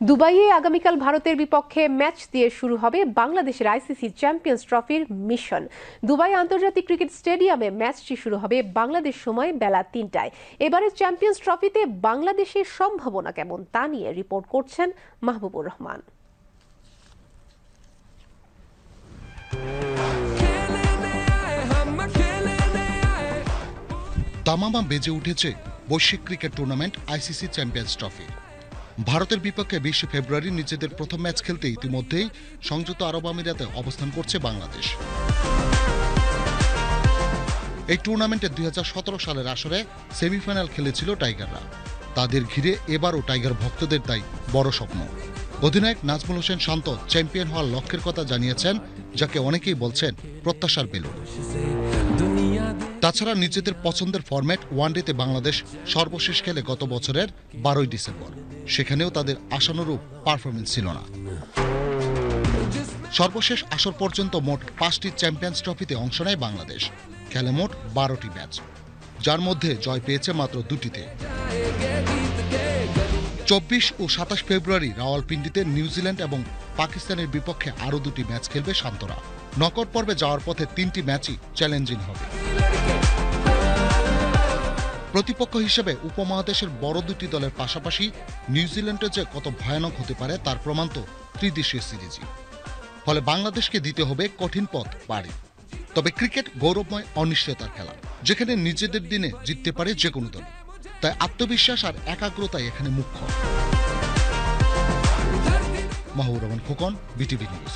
দুবাইয়ে আগামীকাল ভারতের বিপক্ষে ম্যাচ দিয়ে শুরু হবে বাংলাদেশের আইসিসি চ্যাম্পিয়ন্স ট্রফির মিশন। দুবাই আন্তর্জাতিক ক্রিকেট স্টেডিয়ামে ম্যাচটি শুরু হবে বাংলাদেশ সময় বেলা তিনটায়। এবারের চ্যাম্পিয়ন্স ট্রফিতে বাংলাদেশের সম্ভাবনা কেমন তা নিয়ে রিপোর্ট করছেন মাহবুবুর রহমান। তামামা বেজে উঠেছে বৈশ্বিক cricket tournament ICC champions trophy. ভারতের বিপক্ষে বিশে ফেব্রুয়ারি নিজেদের প্রথম ম্যাচ খেলতে ইতিমধ্যেই সংযুক্ত আরব আমিরাতে অবস্থান করছে বাংলাদেশ। এই টুর্নামেন্টে দুই হাজার সতেরো সালের আসরে সেমিফাইনাল খেলেছিল টাইগাররা। তাদের ঘিরে এবারও টাইগার ভক্তদের তাই বড় স্বপ্ন। অধিনায়ক নাজমুল হোসেন শান্ত চ্যাম্পিয়ন হওয়ার লক্ষ্যের কথা জানিয়েছেন, যাকে অনেকেই বলছেন প্রত্যাশার বেলুন। তাছাড়া নিজেদের পছন্দের ফরম্যাট ওয়ানডেতে বাংলাদেশ সর্বশেষ খেলে গত বছরের বারোই ডিসেম্বর। সেখানেও তাদের আশানুরূপ পারফরমেন্স ছিল না। সর্বশেষ আসর পর্যন্ত মোট পাঁচটি চ্যাম্পিয়ন্স ট্রফিতে অংশ নেয় বাংলাদেশ। খেলে মোট বারোটি ম্যাচ। যার মধ্যে জয় পেয়েছে মাত্র দুটিতে। চব্বিশ ও সাতাশ ফেব্রুয়ারি রাওয়ালপিন্ডিতে নিউজিল্যান্ড এবং পাকিস্তানের বিপক্ষে আরও দুটি ম্যাচ খেলবে শান্তরা নকআউট পর্বে যাওয়ার পথে তিনটি ম্যাচই চ্যালেঞ্জিং হবে। প্রতিপক্ষ হিসেবে উপমহাদেশের বড় দুটি দলের পাশাপাশি নিউজিল্যান্ডে যে কত ভয়ানক হতে পারে তার প্রমাণ তো ত্রিদেশীয় সিরিজই। ফলে বাংলাদেশকে দিতে হবে কঠিন পথ পাড়ি। তবে ক্রিকেট গৌরবময় অনিশ্চয়তার খেলা, যেখানে নিজেদের দিনে জিততে পারে যে কোনো দল। তাই আত্মবিশ্বাস আর একাগ্রতাই এখানে মুখ্য। Mahbur Rahman Khokon, BTV news.